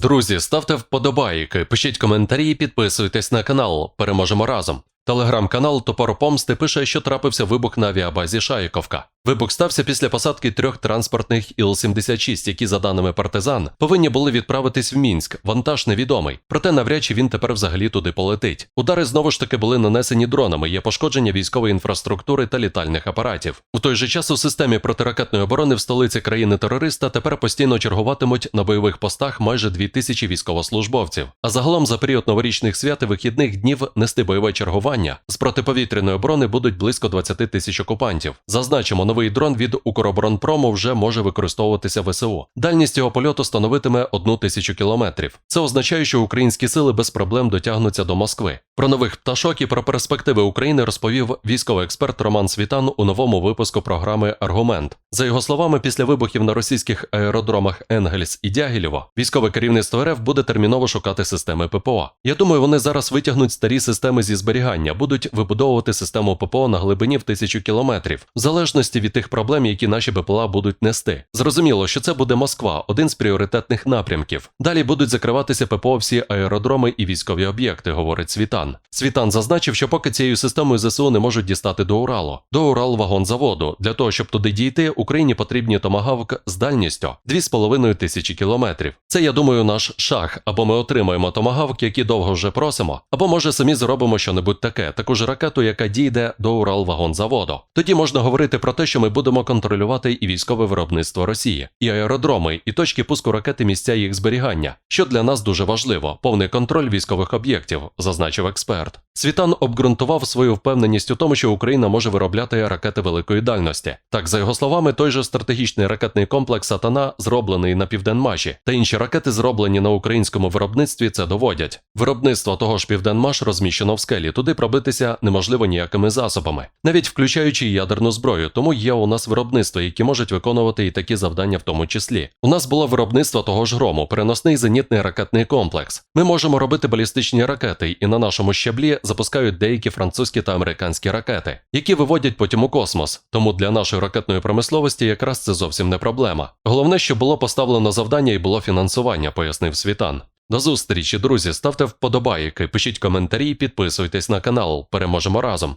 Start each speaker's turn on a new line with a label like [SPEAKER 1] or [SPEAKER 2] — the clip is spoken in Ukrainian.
[SPEAKER 1] Друзі, ставте вподобайки, пишіть коментарі, підписуйтесь на канал. Переможемо разом. Телеграм-канал Топор Помсти пише, що трапився вибух на авіабазі Шаїковка. Вибух стався після посадки трьох транспортних Іл-76, які, за даними партизан, повинні були відправитись в Мінськ. Вантаж невідомий. Проте навряд чи він тепер взагалі туди полетить. Удари знову ж таки були нанесені дронами. Є пошкодження військової інфраструктури та літальних апаратів. У той же час у системі протиракетної оборони в столиці країни-терориста тепер постійно чергуватимуть на бойових постах майже 2000 військовослужбовців. А загалом за період новорічних свят і вихідних днів нести бойове чергування з протиповітряної оборони будуть близько 20 тисяч окупантів. Зазначимо, новий дрон від Укроборонпрому вже може використовуватися ВСУ. Дальність його польоту становитиме одну тисячу кілометрів. Це означає, що українські сили без проблем дотягнуться до Москви. Про нових пташок і про перспективи України розповів військовий експерт Роман Світан у новому випуску програми Аргумент. За його словами, після вибухів на російських аеродромах Енгельс і Дягілєво, військове керівництво РФ буде терміново шукати системи ППО. Я думаю, вони зараз витягнуть старі системи зі зберігання, будуть вибудовувати систему ППО на глибині в тисячу кілометрів, в залежності від тих проблем, які наші БПЛА будуть нести. Зрозуміло, що це буде Москва, один з пріоритетних напрямків. Далі будуть закриватися ППО всі аеродроми і військові об'єкти, говорить Світан. Світан зазначив, що поки цією системою ЗСУ не можуть дістати до Уралу, до Урал-вагонзаводу. Для того, щоб туди дійти, Україні потрібні томагавк з дальністю 2,5 тисячі кілометрів. Це, я думаю, наш шах. Або ми отримаємо томагавк, які довго вже просимо, або може самі зробимо щонебудь таке, таку ж ракету, яка дійде до Урал-вагонзаводу. Тоді можна говорити про те, що ми будемо контролювати і військове виробництво Росії, і аеродроми, і точки пуску ракети місця їх зберігання, що для нас дуже важливо повний контроль військових об'єктів, зазначив експерт. Світан обґрунтував свою впевненість у тому, що Україна може виробляти ракети великої дальності. Так, за його словами, той же стратегічний ракетний комплекс Сатана, зроблений на Південмаші, та інші ракети, зроблені на українському виробництві, це доводять. Виробництво того ж Південмаш розміщено в скелі, туди пробитися неможливо ніякими засобами, навіть включаючи ядерну зброю. Тому є у нас виробництва, які можуть виконувати і такі завдання, в тому числі. У нас було виробництво того ж грому, переносний зенітний ракетний комплекс. Ми можемо робити балістичні ракети, і на нашому щаблі запускають деякі французькі та американські ракети, які виводять потім у космос. Тому для нашої ракетної промисловості якраз це зовсім не проблема. Головне, що було поставлено завдання і було фінансування, пояснив Світан. До зустрічі, друзі, ставте вподобайки, пишіть коментарі, підписуйтесь на канал. Переможемо разом.